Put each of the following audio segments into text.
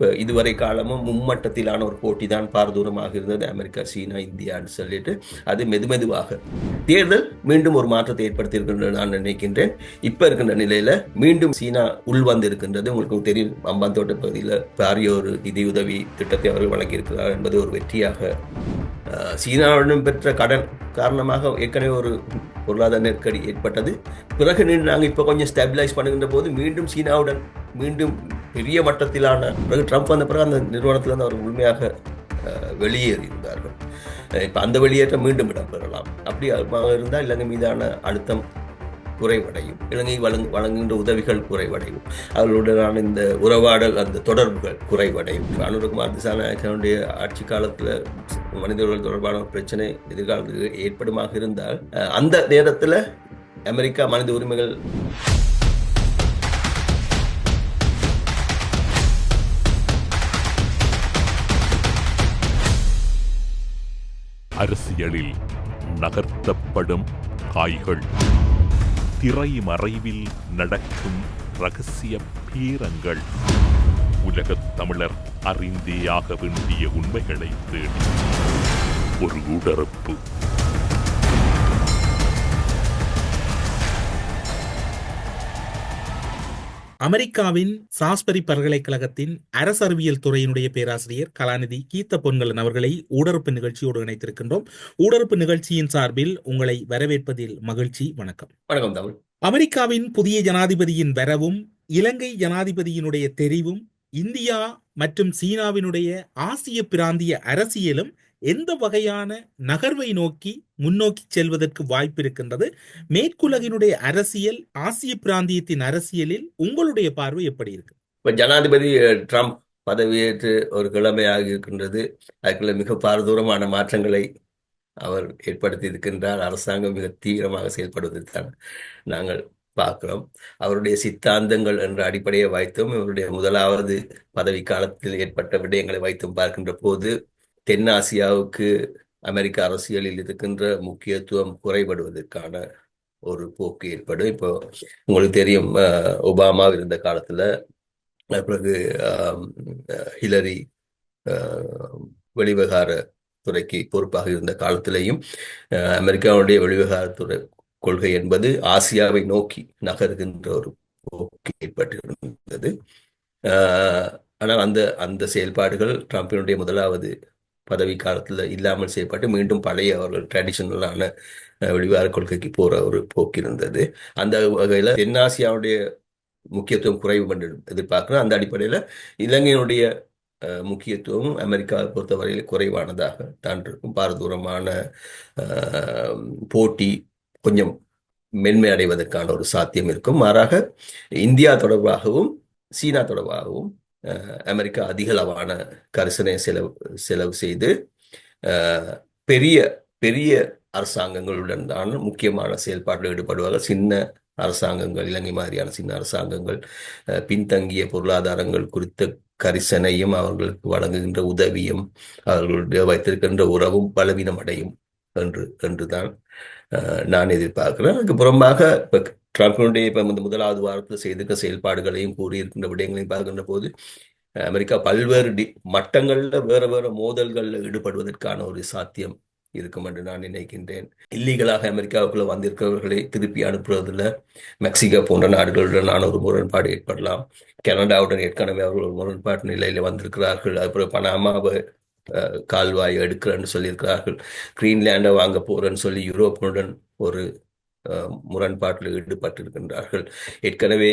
இப்போ இதுவரை காலமும் மும்மட்டத்திலான ஒரு போட்டி தான் பாரதூரமாக இருந்தது. அமெரிக்கா சீனா இந்தியான்னு சொல்லிட்டு அது மெதுமெதுவாக தேர்தல் மீண்டும் ஒரு மாற்றத்தை ஏற்படுத்தியிருக்கின்றது நான் நினைக்கின்றேன். இப்போ இருக்கின்ற நிலையில மீண்டும் சீனா உள்வந்து இருக்கின்றது உங்களுக்கு தெரியும் அம்பாந்தோட்ட பகுதியில் பாரிய ஒரு நிதியுதவி திட்டத்தை அவர்கள் வழங்கியிருக்கிறார் என்பது ஒரு வெற்றியாக சீனாவிடம் பெற்ற கடன் காரணமாக ஏற்கனவே ஒரு பொருளாதார நெருக்கடி ஏற்பட்டது. பிறகு நின்று நாங்கள் இப்போ கொஞ்சம் ஸ்டெபிலைஸ் பண்ணுகின்ற போது மீண்டும் சீனாவுடன் மீண்டும் பெரிய மட்டத்திலான பிறகு ட்ரம்ப் வந்த பிறகு அந்த நிறுவனத்திலிருந்து அவர் முழுமையாக வெளியேறியிருந்தார்கள். இப்போ அந்த வெளியேற்றம் மீண்டும் இடம்பெறலாம். அப்படி இருந்தால் இலங்கை மீதான அழுத்தம் குறைவடையும். இலங்கை வழங்கு வழங்குகின்ற உதவிகள் குறைவடையும். அவர்களுடனான இந்த உறவாடல் அந்த தொடர்புகள் குறைவடையும். அனுரகுமார் திசாநாயக்கனுடைய ஆட்சி காலத்தில் மனிதர்கள் தொடர்பான பிரச்சனை எதிர்காலத்தில் ஏற்படுமாக இருந்தால் அந்த நேரத்தில் அமெரிக்கா மனித உரிமைகள் அரசியலில் நகர்த்தப்படும் காய்கள். திரைமறைவில் நடக்கும் ரகசிய பீரங்கள். உலகத் தமிழர் அறிந்தேயாக வேண்டிய உண்மைகளை தேடி. ஒரு உடறுப்பு அமெரிக்காவின் சாஸ்பரி பல்கலைக்கழகத்தின் அரசறிவியல் துறையினுடைய பேராசிரியர் கலாநிதி கீத்த பொன்கலன் அவர்களை ஊடறுப்பு நிகழ்ச்சியோடு இணைத்திருக்கின்றோம். ஊடறுப்பு நிகழ்ச்சியின் சார்பில் உங்களை வரவேற்பதில் மகிழ்ச்சி வணக்கம். வணக்கம் தமிழ் அமெரிக்காவின் புதிய ஜனாதிபதியின் வரவும் இலங்கை ஜனாதிபதியினுடைய தெரிவும் இந்தியா மற்றும் சீனாவினுடைய ஆசிய பிராந்திய அரசியலும் எந்த வகையான நகர்வை நோக்கி முன்னோக்கி செல்வதற்கு வாய்ப்பு இருக்கின்றது மேற்குலகினுடைய அரசியல் ஆசிய பிராந்தியத்தின் அரசியலில் உங்களுடைய பார்வை எப்படி இருக்கு? இப்போ ஜனாதிபதி ட்ரம்ப் பதவியேற்று ஒரு கிழமையாக இருக்கின்றது. அதுக்குள்ள மிக பாரதூரமான மாற்றங்களை அவர் ஏற்படுத்தி இருக்கின்றார். அரசாங்கம் மிக தீவிரமாக செயல்படுவதைத்தான் நாங்கள் பார்க்கிறோம். அவருடைய சித்தாந்தங்கள் என்ற அடிப்படையை வைத்தும் இவருடைய முதலாவது பதவி காலத்தில் ஏற்பட்ட விடயங்களை வைத்தும் பார்க்கின்ற போது தென்னாசியாவுக்கு அமெரிக்க அரசியலில் இருக்கின்ற முக்கியத்துவம் குறைபடுவதற்கான ஒரு போக்கு ஏற்படும். இப்போ உங்களுக்கு தெரியும் அஹ், ஒபாமா இருந்த காலத்துல பிறகு ஹிலரி அஹ், துறைக்கு பொறுப்பாக இருந்த காலத்திலேயும் அஹ், அமெரிக்காவுடைய வெளிவகாரத்துறை கொள்கை என்பது ஆசியாவை நோக்கி நகர்கின்ற ஒரு போக்கு ஏற்பட்டிருந்தது. ஆனால் அந்த அந்த செயல்பாடுகள் ட்ரம்பினுடைய முதலாவது பதவி காலத்தில் இல்லாமல் செய்யப்பட்டு மீண்டும் பழைய அவர்கள் ட்ரெடிஷனலான வெளிவார கொள்கைக்கு போற ஒரு போக்கு இருந்தது. அந்த வகையில் தென்னாசியாவுடைய முக்கியத்துவம் குறைவு என்று எதிர்பார்க்கணும். அந்த அடிப்படையில் இலங்கையினுடைய முக்கியத்துவம் அமெரிக்காவை பொறுத்தவரையில் குறைவானதாக தான் இருக்கும். பாரதூரமான போட்டி கொஞ்சம் மென்மை அடைவதற்கான ஒரு சாத்தியம் இருக்கும். மாறாக இந்தியா தொடர்பாகவும் சீனா தொடர்பாகவும் அமெரிக்கா அதிகளவான கரிசனை செலவு செலவு செய்து பெரிய பெரிய அரசாங்கங்களுடன் தான் முக்கியமான செயல்பாட்டில் ஈடுபடுவார்கள். சின்ன அரசாங்கங்கள் இலங்கை மாதிரியான சின்ன அரசாங்கங்கள் பின்தங்கிய பொருளாதாரங்கள் குறித்த கரிசனையும் அவர்களுக்கு வழங்குகின்ற உதவியும் அவர்களுடைய வைத்திருக்கின்ற உறவும் பலவீனம் அடையும் என்று என்றுதான் நான் எதிர்பார்க்கிறேன். அதுக்கு புறம்பாக இப்போ ட்ரம்பினுடைய இப்போ இந்த முதலாவது வாரத்தில் செய்திருக்க செயல்பாடுகளையும் கூறியிருக்கின்ற விடயங்களையும் பார்க்கின்ற போது அமெரிக்கா பல்வேறு டி மட்டங்களில் வேறு வேறு மோதல்களில் ஈடுபடுவதற்கான ஒரு சாத்தியம் இருக்கும் என்று நான் நினைக்கின்றேன். இல்லீகலாக அமெரிக்காவுக்குள்ள வந்திருக்கிறவர்களை திருப்பி அனுப்புவதில் மெக்சிகோ போன்ற நாடுகளுடனான ஒரு முரண்பாடு ஏற்படலாம். கனடாவுடன் ஏற்கனவே அவர்கள் ஒரு முரண்பாட்டு நிலையில வந்திருக்கிறார்கள். அப்புறம் பனாமாவை கால்வாய் எடுக்கிறேன்னு சொல்லியிருக்கிறார்கள். கிரீன்லேண்டை வாங்க போறேன்னு சொல்லி யூரோப்புடன் ஒரு முரண்பாட்டில் ஈடுபட்டிருக்கின்றார்கள். ஏற்கனவே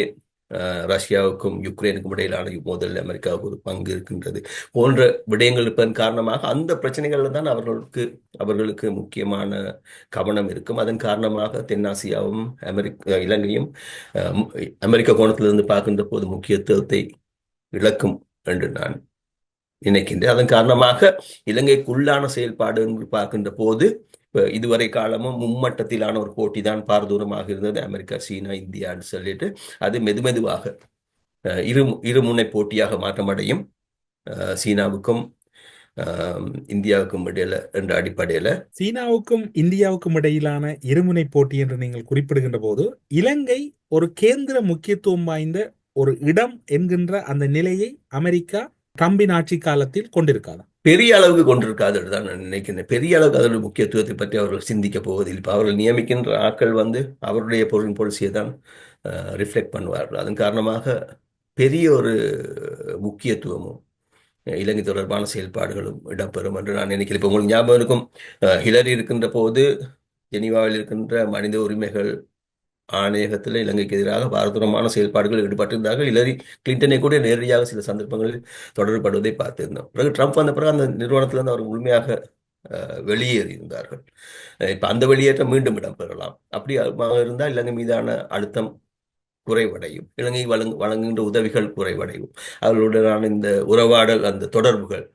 ரஷ்யாவுக்கும் யுக்ரைனுக்கும் இடையிலான மோதலில் அமெரிக்காவுக்கு ஒரு பங்கு இருக்கின்றது. போன்ற விடயங்கள் இருப்பதன் காரணமாக அந்த பிரச்சனைகளில் தான் அவர்களுக்கு அவர்களுக்கு முக்கியமான கவனம் இருக்கும். அதன் காரணமாக தென்னாசியாவும் அமெரிக்க இலங்கையும் அஹ், அமெரிக்க கோணத்திலிருந்து பார்க்கின்ற போது முக்கியத்துவத்தை இழக்கும் என்று நான் நினைக்கின்றேன். அதன் காரணமாக இலங்கைக்குள்ளான செயல்பாடு என்று பார்க்கின்ற போது இதுவரை காலமும் மும்மட்டத்திலான ஒரு போட்டி தான் பாரதூரமாக இருந்தது. அமெரிக்கா சீனா இந்தியான்னு சொல்லிட்டு அது மெதுமெதுவாக இரு இருமுனை போட்டியாக மாற்றமடையும். சீனாவுக்கும் இந்தியாவுக்கும் இடையில என்ற அடிப்படையில. சீனாவுக்கும் இந்தியாவுக்கும் இடையிலான இருமுனை போட்டி என்று நீங்கள் குறிப்பிடுகின்ற போது இலங்கை ஒரு கேந்திர முக்கியத்துவம் வாய்ந்த ஒரு இடம் என்கின்ற அந்த நிலையை அமெரிக்கா ட்ரம்பின் ஆட்சி காலத்தில் கொண்டிருக்காதா. பெரிய அளவுக்கு கொண்டிருக்காது தான் நான் நினைக்கிறேன் பெரிய அளவுக்கு அதோட முக்கியத்துவத்தை பற்றி அவர்கள் சிந்திக்க போவதில்லை. இப்போ அவர்கள் நியமிக்கின்ற ஆட்கள் வந்து அவருடைய பொருள் பாலிசியை தான் ரிஃப்ளெக்ட் பண்ணுவார்கள். அதன் காரணமாக பெரிய ஒரு முக்கியத்துவமும் இலங்கை தொடர்பான செயல்பாடுகளும் இடம்பெறும் என்று நான் நினைக்கிறேன். இப்போ உங்களுக்கு ஞாபகம் இருக்கும் ஹிலரி இருக்கின்ற போது ஜெனீவாவில் இருக்கின்ற மனித உரிமைகள் ஆணையகத்தில் இலங்கைக்கு எதிராக பாரதூரமான செயல்பாடுகள் ஈடுபட்டிருந்தார்கள். ஹிலரி கிளின்டனை கூட நேரடியாக சில சந்தர்ப்பங்களில் தொடர்படுவதை பார்த்திருந்தோம். பிறகு ட்ரம்ப் வந்த பிறகு அந்த நிறுவனத்திலிருந்து அவர் முழுமையாக வெளியேறியிருந்தார்கள். இப்போ அந்த வெளியேற்றம் மீண்டும் இடம்பெறலாம். அப்படி இருந்தால் இலங்கை மீதான அழுத்தம் குறைவடையும். இலங்கை வழங்கு வழங்குகின்ற உதவிகள் குறைவடையும். அவர்களுடனான இந்த உறவாடல் அந்த தொடர்புகள்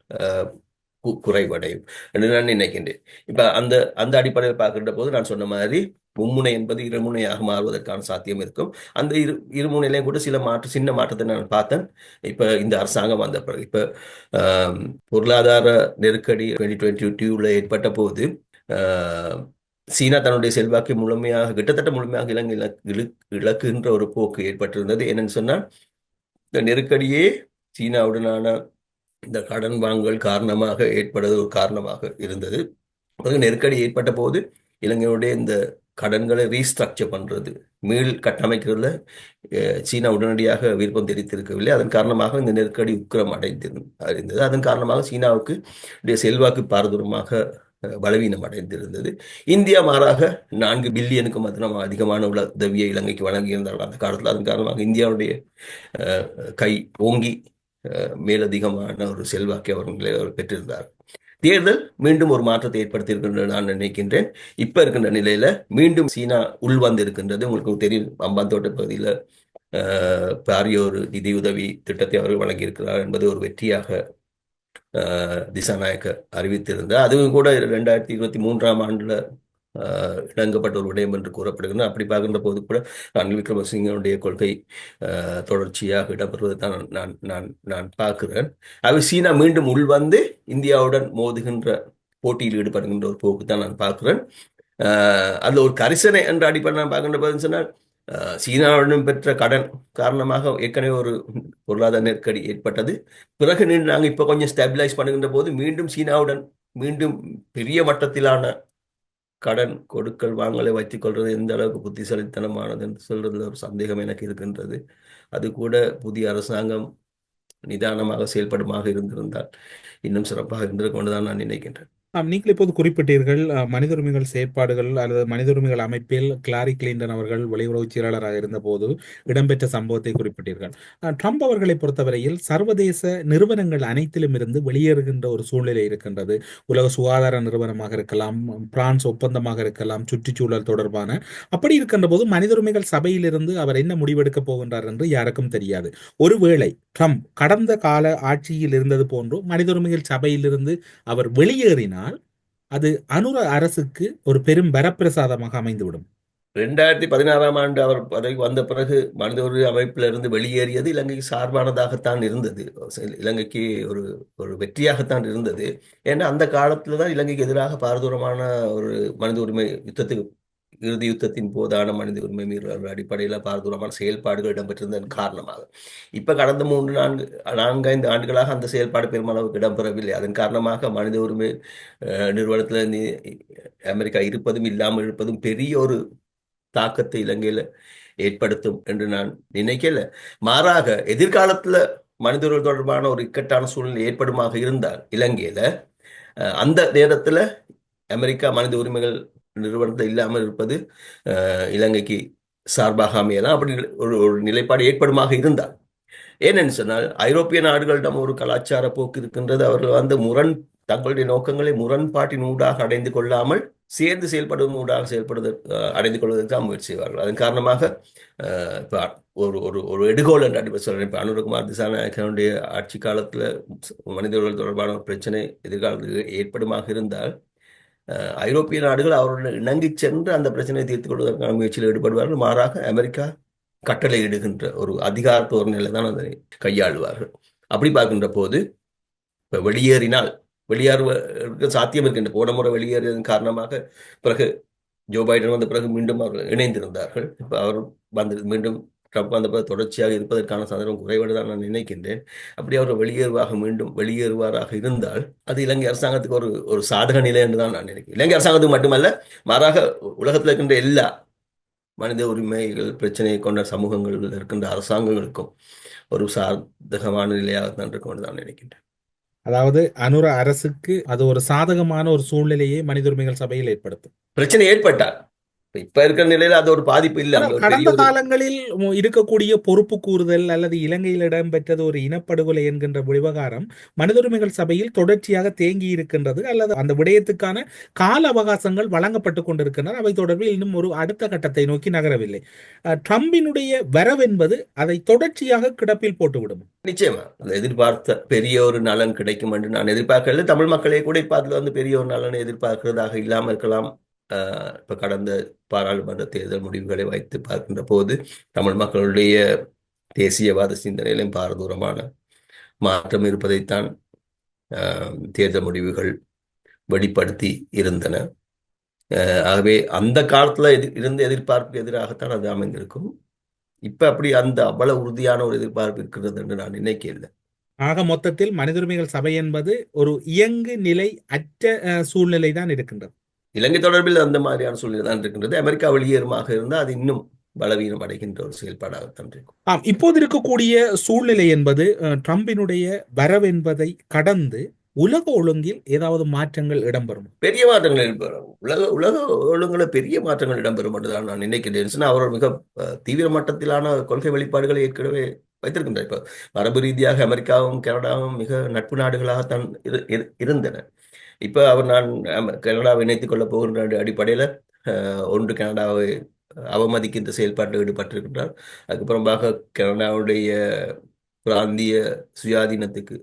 குறைவடையும். என்று நான் நினைக்கின்றேன். இப்போ அந்த அந்த அடிப்படையில் பார்க்கின்ற போது நான் சொன்ன மாதிரி மும்முனை என்பது இருமுனையாக மாறுவதற்கான சாத்தியம் இருக்கும். அந்த இரு இருமுனையிலையும் கூட சில மாற்று சின்ன மாற்றத்தை நான் பார்த்தேன். இப்போ இந்த அரசாங்கம் வந்த பிறகு இப்போ பொருளாதார நெருக்கடி டுவெண்ட்டி டுவெண்ட்டி டூவில் ஏற்பட்ட போது சீனா தன்னுடைய செல்வாக்கை முழுமையாக கிட்டத்தட்ட முழுமையாக இலங்கை இலக்கு- இழக்குகின்ற ஒரு போக்கு ஏற்பட்டிருந்தது. என்னன்னு சொன்னால் இந்த நெருக்கடியே சீனாவுடனான இந்த கடன் வாங்கல் காரணமாக ஏற்படுவது ஒரு காரணமாக இருந்தது. நெருக்கடி ஏற்பட்ட போது இலங்கையுடைய இந்த கடன்களை ரீஸ்ட்ரக்சர் பண்ணுறது மீள் கட்டமைக்கிறதுல சீனா உடனடியாக விருப்பம் தெரிவித்திருக்கவில்லை. அதன் காரணமாக இந்த நெருக்கடி உக்கிரம் அடைந்திருந்தது அதன் காரணமாக சீனாவுக்கு செல்வாக்கு பாரதூரமாக பலவீனம் அடைந்திருந்தது. இந்தியா மாறாக நான்கு பில்லியனுக்கும் அதிகமாக அதிகமான உள்ள உதவியை இலங்கைக்கு வழங்கியிருந்தார்கள். அந்த காலத்தில் அதன் காரணமாக இந்தியாவுடைய கை ஓங்கி மேலதிகமான ஒரு செல்வாக்கை அவர்களை அவர் பெற்றிருந்தார் தேர்தல் மீண்டும் ஒரு மாற்றத்தை ஏற்படுத்தியிருக்கின்றது நான் நினைக்கின்றேன். இப்ப இருக்கின்ற நிலையில மீண்டும் சீனா உள்வந்து இருக்கின்றது உங்களுக்கு தெரியும் அம்பாந்தோட்ட பகுதியில் அஹ், பாரிய ஒரு நிதி உதவி திட்டத்தை அவர்கள் வழங்கியிருக்கிறார் என்பது ஒரு வெற்றியாக திசாநாயக்க அறிவித்திருந்தார். அதுவும் கூட ரெண்டாயிரத்தி இருபத்தி மூன்றாம் ஆண்டுல இணங்கப்பட்ட ஒரு விடயம் என்று கூறப்படுகிறது. அப்படி பார்க்கின்ற போது கூட ரணில் விக்ரமசிங்கனுடைய கொள்கை தொடர்ச்சியாக இடம்பெறுவதை தான் நான் நான் நான் பார்க்கிறேன். அவை சீனா மீண்டும் உள்வந்து இந்தியாவுடன் மோதுகின்ற போட்டியில் ஈடுபடுகின்ற ஒரு போக்கு தான் நான் பார்க்கிறேன். அதில் ஒரு கரிசனை என்ற அடிப்படையில் நான் பார்க்கின்ற போது சொன்னால் அஹ், சீனாவுடன் பெற்ற கடன் காரணமாக ஏற்கனவே ஒரு பொருளாதார நெருக்கடி ஏற்பட்டது. பிறகு நின்று நாங்கள் இப்போ கொஞ்சம் ஸ்டெபிலைஸ் பண்ணுகின்ற போது மீண்டும் சீனாவுடன் மீண்டும் பெரிய மட்டத்திலான கடன் கொடுக்கல் வாங்கலை வைத்துக் கொள்வது எந்த அளவுக்கு புத்திசாலித்தனமானது என்று சொல்றதுல ஒரு சந்தேகம் எனக்கு இருக்கின்றது. அது கூட புதிய அரசாங்கம் நிதானமாக செயல்படுமாக இருந்திருந்தால் இன்னும் சிறப்பாக இருந்திருக்கும் என்றுதான் நான் நினைக்கின்றேன். ஆம், நீங்கள் இப்போது குறிப்பிட்டீர்கள் அஹ், மனித உரிமைகள் செயற்பாடுகள் அல்லது மனித உரிமைகள் அமைப்பில் கிளாரி கிளின்டன் அவர்கள் வெளியுறவுச் செயலாளராக இருந்தபோது இடம்பெற்ற சம்பவத்தை குறிப்பிட்டீர்கள். ட்ரம்ப் அவர்களை பொறுத்தவரையில் சர்வதேச நிறுவனங்கள் அனைத்திலும் இருந்து வெளியேறுகின்ற ஒரு சூழ்நிலை இருக்கின்றது. உலக சுகாதார நிறுவனமாக இருக்கலாம் பிரான்ஸ் ஒப்பந்தமாக இருக்கலாம் சுற்றுச்சூழல் தொடர்பான. அப்படி இருக்கின்ற போது மனித உரிமைகள் சபையிலிருந்து அவர் என்ன முடிவெடுக்கப் போகின்றார் என்று யாருக்கும் தெரியாது. ஒருவேளை ட்ரம்ப் கடந்த கால ஆட்சியில் இருந்தது போன்று மனித உரிமைகள் சபையிலிருந்து அவர் வெளியேறினால் அது அனுர அரசுக்கு ஒரு பெரும் வரப்பிரசாதமாக அமைந்துவிடும். ரெண்டாயிரத்தி பதினாறாம் ஆண்டு அவர் பதவிக்கு வந்த பிறகு மனித உரிமை அமைப்பிலிருந்து வெளியேறியது இலங்கைக்கு சார்பானதாகத்தான் இருந்தது. இலங்கைக்கு ஒரு ஒரு வெற்றியாகத்தான் இருந்தது. ஏன்னா அந்த காலத்துல தான் இலங்கைக்கு எதிராக பாரதூரமான ஒரு மனித உரிமை யுத்தத்துக்கு இறுதி யுத்தத்தின் போதான மனித உரிமை மீறல் அடிப்படையில் பாரதூரமான செயல்பாடுகள் இடம்பெற்றிருந்ததன் காரணமாக. இப்போ கடந்த மூன்று நான்கு நான்கைந்து ஆண்டுகளாக அந்த செயல்பாடு பெருமளவுக்கு இடம்பெறவில்லை. அதன் காரணமாக மனித உரிமை நிறுவனத்தில் அமெரிக்கா இருப்பதும் இல்லாமல் இருப்பதும் பெரிய ஒரு தாக்கத்தை இலங்கையில் ஏற்படுத்தும் என்று நான் நினைக்கல. மாறாக எதிர்காலத்தில் மனித உரிமை தொடர்பான ஒரு இக்கட்டான சூழ்நிலை ஏற்படுமாக இருந்தால் இலங்கையில் அந்த நேரத்தில் அமெரிக்கா மனித உரிமைகள் நிறுவனத்தை இல்லாமல் இருப்பது இலங்கைக்கு சார்பாக அமையலாம். அப்படி ஒரு ஒரு நிலைப்பாடு ஏற்படுமாக இருந்தால். ஏனென்னு சொன்னால் ஐரோப்பிய நாடுகளிடம் ஒரு கலாச்சார போக்கு இருக்கின்றது. அவர்கள் வந்து முரண் தங்களுடைய நோக்கங்களை முரண்பாட்டின் ஊடாக அடைந்து கொள்ளாமல் சேர்ந்து செயல்படுவதன் ஊடாக செயல்படுவதற்கு அடைந்து கொள்வதற்காக முயற்சி செய்வார்கள். அதன் காரணமாக அஹ், ஒரு ஒரு ஒரு எடுகோல் என்று அடிப்படை சொல்கிறேன் இப்போ அனுரகுமார் திசாநாயகனுடைய ஆட்சி காலத்தில் மனிதர்கள் தொடர்பான ஒரு பிரச்சனை எதிர்காலத்தில் ஏற்படுமாக இருந்தால் ஐரோப்பிய நாடுகள் அவருடன் இணங்கி சென்று அந்த பிரச்சனையை தீர்த்துக் கொள்வதற்கான முயற்சியில் ஈடுபடுவார்கள். மாறாக அமெரிக்கா கட்டளையிடுகின்ற ஒரு அதிகாரத்துவ நிலை தான் அதனை கையாளுவார்கள். அப்படி பார்க்கின்ற போது இப்போ வெளியேறினால் வெளியேறுவதற்கு சாத்தியம் இருக்கின்ற போன முறை வெளியேறியதன் காரணமாக பிறகு ஜோ பைடன் வந்த பிறகு மீண்டும் அவர்கள் இணைந்திருந்தார்கள். இப்போ அவர் வந்து மீண்டும் ட்ரம்ப் அந்த பக்கம் தொடர்ச்சியாக இருப்பதற்கான சந்தர்ப்பம் குறைவாடு தான் நான் நினைக்கின்றேன். அப்படி அவர் வெளியேறுவாக மீண்டும் வெளியேறுவாராக இருந்தால் அது இலங்கை அரசாங்கத்துக்கு ஒரு ஒரு சாதக நிலை என்று தான் நான் நினைக்கிறேன். இலங்கை அரசாங்கத்துக்கு மட்டுமல்ல மாறாக உலகத்தில் இருக்கின்ற எல்லா மனித உரிமைகள் பிரச்சனையை கொண்ட சமூகங்களில் இருக்கின்ற அரசாங்கங்களுக்கும் ஒரு சாதகமான நிலையாக தான் இருக்கும் என்று நான் நினைக்கின்றேன். அதாவது அனுர அரசுக்கு அது ஒரு சாதகமான ஒரு சூழ்நிலையை மனித உரிமைகள் சபையில் ஏற்படுத்தும். பிரச்சனை ஏற்பட்டால் இப்ப இருக்கிற நிலையில அது ஒரு பாதிப்பு இல்லை. கடந்த காலங்களில் இருக்கக்கூடிய பொறுப்பு கூறுதல் அல்லது இலங்கையில் இடம்பெற்றது ஒரு இனப்படுகொலை என்கின்ற விவகாரம் மனித உரிமைகள் சபையில் தொடர்ச்சியாக தேங்கி இருக்கின்றது அல்லது அந்த விடயத்துக்கான கால அவகாசங்கள் வழங்கப்பட்டு கொண்டிருக்கின்றன. அவை தொடர்பில் இன்னும் ஒரு அடுத்த கட்டத்தை நோக்கி நகரவில்லை. ட்ரம்பினுடைய வரவென்பது அதை தொடர்ச்சியாக கிடப்பில் போட்டுவிடும். நிச்சயமா. அந்த எதிர்பார்த்த பெரிய ஒரு நலன் கிடைக்கும் என்று நான் எதிர்பார்க்கல தமிழ் மக்களே கூட இப்ப அதுல வந்து பெரிய ஒரு நலனை எதிர்பார்க்கிறதாக இல்லாமல் இருக்கலாம். இப்போ கடந்த பாராளுமன்ற தேர்தல் முடிவுகளை வைத்து பார்க்கின்ற போது தமிழ் மக்களுடைய தேசியவாத சிந்தனையிலும் பாரதூரமான மாற்றம் இருப்பதைத்தான் ஆஹ் தேர்தல் முடிவுகள் வெளிப்படுத்தி இருந்தன. ஆகவே அந்த காலத்தில் எதிர் இருந்த எதிர்பார்ப்புக்கு எதிராகத்தான் அது அமைந்திருக்கும். இப்போ அப்படி அந்த அவ்வளவு உறுதியான ஒரு எதிர்பார்ப்பு இருக்கிறது என்று நான் நினைக்கல ஆக மொத்தத்தில் மனித உரிமைகள் சபை என்பது ஒரு இயங்கு நிலை அற்ற சூழ்நிலை தான் இருக்கின்றது. இலங்கை தொடர்பில் அந்த மாதிரியான சூழ்நிலை தான் இருக்கின்றது. அமெரிக்கா வெளியேறுமாக இருந்தால் அது இன்னும் பலவீனம் அடைகின்ற ஒரு செயல்பாடாகத்தான் இருக்கும். ஆம் இப்போது இருக்கக்கூடிய சூழ்நிலை என்பது ட்ரம்பினுடைய வரவு என்பதை கடந்து உலக ஒழுங்கில் ஏதாவது மாற்றங்கள் இடம்பெறும்? பெரிய மாற்றங்கள் இடம்பெறும். உலக உலக ஒழுங்குல பெரிய மாற்றங்கள் இடம்பெறும் என்று தான் நான் நினைக்கிறேன். சொன்னா அவர் மிக தீவிர மட்டத்திலான கொள்கை வெளிப்பாடுகளை ஏற்கனவே வைத்திருக்கின்றார். இப்போ மரபு ரீதியாக அமெரிக்காவும் கனடாவும் மிக நட்பு நாடுகளாகத்தான் இரு இரு- இருந்தன. இப்போ அவர் நான் கனடாவை இணைத்துக் கொள்ளப் போகின்ற அடிப்படையில் ஒன்று கனடாவை அவமதிக்கின்ற செயல்பாட்டில் ஈடுபட்டிருக்கின்றார். அதுக்கப்புறமாக கனடாவுடைய பிராந்திய சுயாதீனத்துக்கு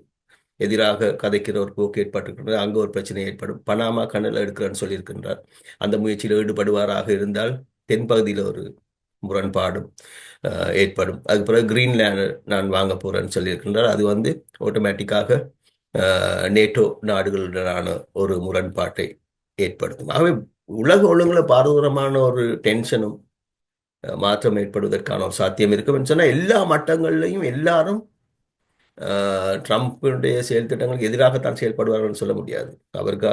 எதிராக கதைக்கிற ஒரு போக்கு ஏற்பட்டிருக்கின்றது. அங்கே ஒரு பிரச்சனை ஏற்படும். பனாமா கண்ணில் எடுக்கிறேன்னு சொல்லியிருக்கின்றார். அந்த முயற்சியில் ஈடுபடுவாராக இருந்தால் தென்பகுதியில் ஒரு முரண்பாடும் ஏற்படும். அதுக்கு பிறகு கிரீன்லேண்ட் நான் வாங்க போகிறேன்னு சொல்லியிருக்கின்றார். அது வந்து ஆட்டோமேட்டிக்காக நேட்டோ நாடுகளுடனான ஒரு முரண்பாட்டை ஏற்படுத்தும். ஆகவே உலக ஒழுங்கில் பாரதூரமான ஒரு டென்ஷனும் மாற்றம் ஏற்படுவதற்கான ஒரு சாத்தியம் இருக்கும் சொன்னால் எல்லா மட்டங்கள்லையும் எல்லாரும் ட்ரம்ப்புடைய செயல் திட்டங்களுக்கு எதிராகத்தான் செயல்படுவார்கள் சொல்ல முடியாது. அவருக்கு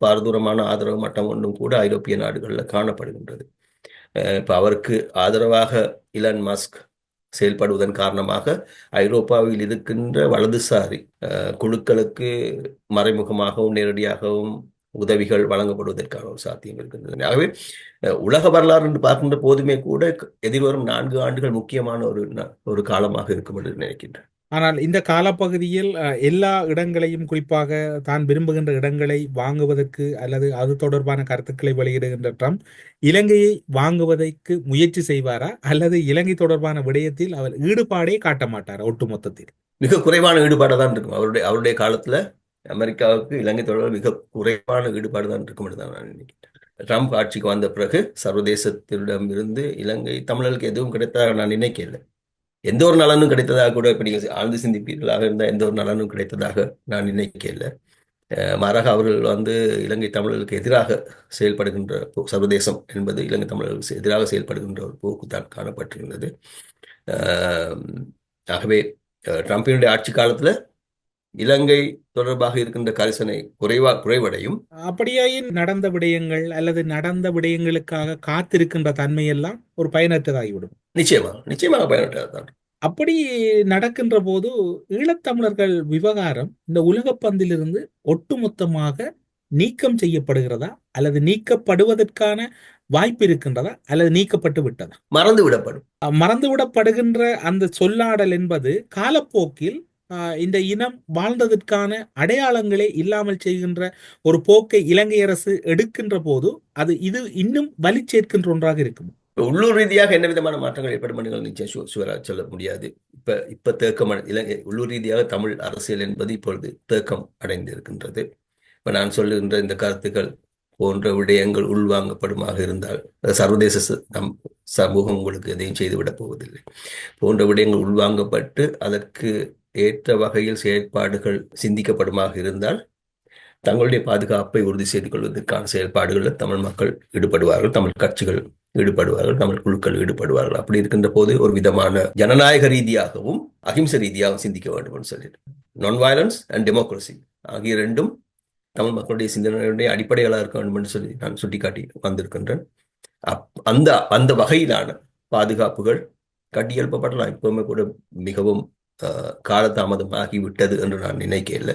பாரதூரமான ஆதரவு மட்டம் ஒன்றும் கூட ஐரோப்பிய நாடுகளில் காணப்படுகின்றது. இப்போ அவருக்கு ஆதரவாக இலன் மஸ்க் செயல்படுவதன் காரணமாக ஐரோப்பாவில் இருக்கின்ற வலதுசாரி குழுக்களுக்கு மறைமுகமாகவும் நேரடியாகவும் உதவிகள் வழங்கப்படுவதற்கான ஒரு சாத்தியம் இருக்கின்றது. ஆகவே உலக வரலாறு என்று பார்க்கின்ற போதுமே கூட எதிர்வரும் நான்கு ஆண்டுகள் முக்கியமான ஒரு ந- ஒரு காலமாக இருக்கும் என்று நினைக்கின்றேன். ஆனால் இந்த காலப்பகுதியில் எல்லா இடங்களையும் குறிப்பாக தான் விரும்புகின்ற இடங்களை வாங்குவதற்கு அல்லது அது தொடர்பான கருத்துக்களை வெளியிடுகின்ற ட்ரம்ப் இலங்கையை வாங்குவதற்கு முயற்சி செய்வாரா? அல்லது இலங்கை தொடர்பான விடயத்தில் அவர் ஈடுபாடே காட்ட மாட்டாரா ஒட்டுமொத்தத்தில்? மிக குறைவான ஈடுபாடு தான் இருக்கும். அவருடைய அவருடைய காலத்துல அமெரிக்காவுக்கு இலங்கை தொடர்பில் மிக குறைவான ஈடுபாடு தான் இருக்கும் என்று தான் நான் நினைக்கிறேன். ட்ரம்ப் ஆட்சிக்கு வந்த பிறகு சர்வதேசத்திடம் இருந்து இலங்கை தமிழர்களுக்கு எதுவும் கிடைத்ததாக நான் நினைக்கல எந்த ஒரு நலனும் கிடைத்ததாக கூட இப்ப ஆழ்ந்து சிந்திப்பீர்களாக இருந்தால் எந்த ஒரு நலனும் கிடைத்ததாக நான் நினைக்கல மாறாக அவர்கள் வந்து இலங்கை தமிழர்களுக்கு எதிராக செயல்படுகின்ற போ- சர்வதேசம் என்பது இலங்கை தமிழர்களுக்கு எதிராக செயல்படுகின்ற ஒரு போக்கு தான் காணப்பட்டிருந்தது. ஆகவே ட்ரம்பினுடைய ஆட்சி காலத்தில் இலங்கை தொடர்பாக இருக்கின்ற கரிசனை குறைவா குறைவடையும். அப்படியாயின் நடந்த விடயங்கள் அல்லது நடந்த விடயங்களுக்காக காத்திருக்கின்ற தன்மையெல்லாம் ஒரு பயனற்றதாகிவிடும். நிச்சயமாக நிச்சயமாக பயனற்றதுதான் அப்படி நடக்கின்ற போது ஈழத்தமிழர்கள் விவகாரம் இந்த உலகப் பந்திலிருந்து ஒட்டுமொத்தமாக நீக்கம் செய்யப்படுகிறதா? அல்லது நீக்கப்படுவதற்கான வாய்ப்பு இருக்கின்றதா? அல்லது நீக்கப்பட்டு விட்டதா? மறந்து விடப்படும். அஹ் மறந்துவிடப்படுகின்ற அந்த சொல்லாடல் என்பது காலப்போக்கில் இந்த இனம் வாழ்ந்ததற்கான அடையாளங்களே இல்லாமல் செய்கின்ற ஒரு போக்கை இலங்கை அரசு எடுக்கின்ற போது அது இது இன்னும் வலி சேர்க்கின்ற ஒன்றாக இருக்கும்? இப்போ உள்ளூர் ரீதியாக என்ன விதமான மாற்றங்கள் ஏற்படும் என்று நிச்சயம் சொல்ல முடியாது. இப்ப இப்ப தேக்கம் இலங்கை உள்ளூர் ரீதியாக தமிழ் அரசியல் என்பது இப்பொழுது தேக்கம் அடைந்திருக்கின்றது. இப்போ நான் சொல்லுகின்ற இந்த கருத்துக்கள் போன்ற விடயங்கள் உள்வாங்கப்படுமாக இருந்தால் சர்வதேச நம் சமூகம் உங்களுக்கு எதையும் செய்துவிடப் போவதில்லை. போன்ற விடயங்கள் உள்வாங்கப்பட்டு அதற்கு ஏற்ற வகையில் செயற்பாடுகள் சிந்திக்கப்படுமாக இருந்தால் தங்களுடைய பாதுகாப்பை உறுதி செய்து கொள்வதற்கான செயல்பாடுகளில் தமிழ் மக்கள் ஈடுபடுவார்கள் தமிழ் கட்சிகள் ஈடுபடுவார்கள் தமிழ் குழுக்கள் ஈடுபடுவார்கள். அப்படி இருக்கின்ற போது ஒரு விதமான ஜனநாயக ரீதியாகவும் அகிம்சை ரீதியாகவும் சிந்திக்க வேண்டும் என்று சொல்லிட்டு. நான் வயலன்ஸ் அண்ட் டெமோக்ரஸி ஆகிய ரெண்டும் தமிழ் மக்களுடைய சிந்தனையுடைய அடிப்படைகளாக இருக்க வேண்டும் என்று சொல்லி நான் சுட்டிக்காட்டி வந்திருக்கின்றேன். அப்- அந்த அந்த வகையிலான பாதுகாப்புகள் கட்டியெழுப்பப்படலாம் இப்பவுமே கூட மிகவும் ஆஹ், காலதாமதமாகி விட்டது என்று நான் நினைக்கல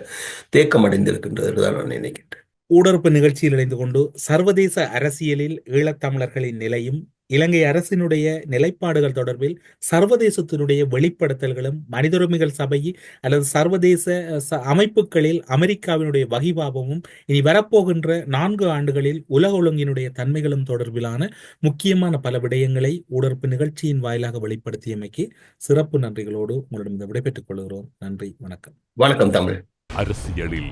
தேக்கம் அடைந்திருக்கின்றது என்று தான் நான் நினைக்கின்றேன். ஊடறுப்பு நிகழ்ச்சியில் இணைந்து கொண்டு சர்வதேச அரசியலில் ஈழத்தமிழர்களின் நிலையும் இலங்கை அரசினுடைய நிலைப்பாடுகள் தொடர்பில் சர்வதேசத்தினுடைய வெளிப்படுத்தல்களும் மனிதுரிமைகள் சபை அல்லது சர்வதேச அமைப்புகளில் அமெரிக்காவினுடைய வகிபாவமும் இனி வரப்போகின்ற நான்கு ஆண்டுகளில் உலக ஒழுங்கினுடைய தன்மைகளும் தொடர்பிலான முக்கியமான பல விடயங்களை ஊடறுப்பு நிகழ்ச்சியின் வாயிலாக வெளிப்படுத்தியமைக்கு சிறப்பு நன்றிகளோடு உங்களிடம் விடைபெற்றுக் கொள்கிறோம். நன்றி வணக்கம். வணக்கம் தமிழ். அரசியலில்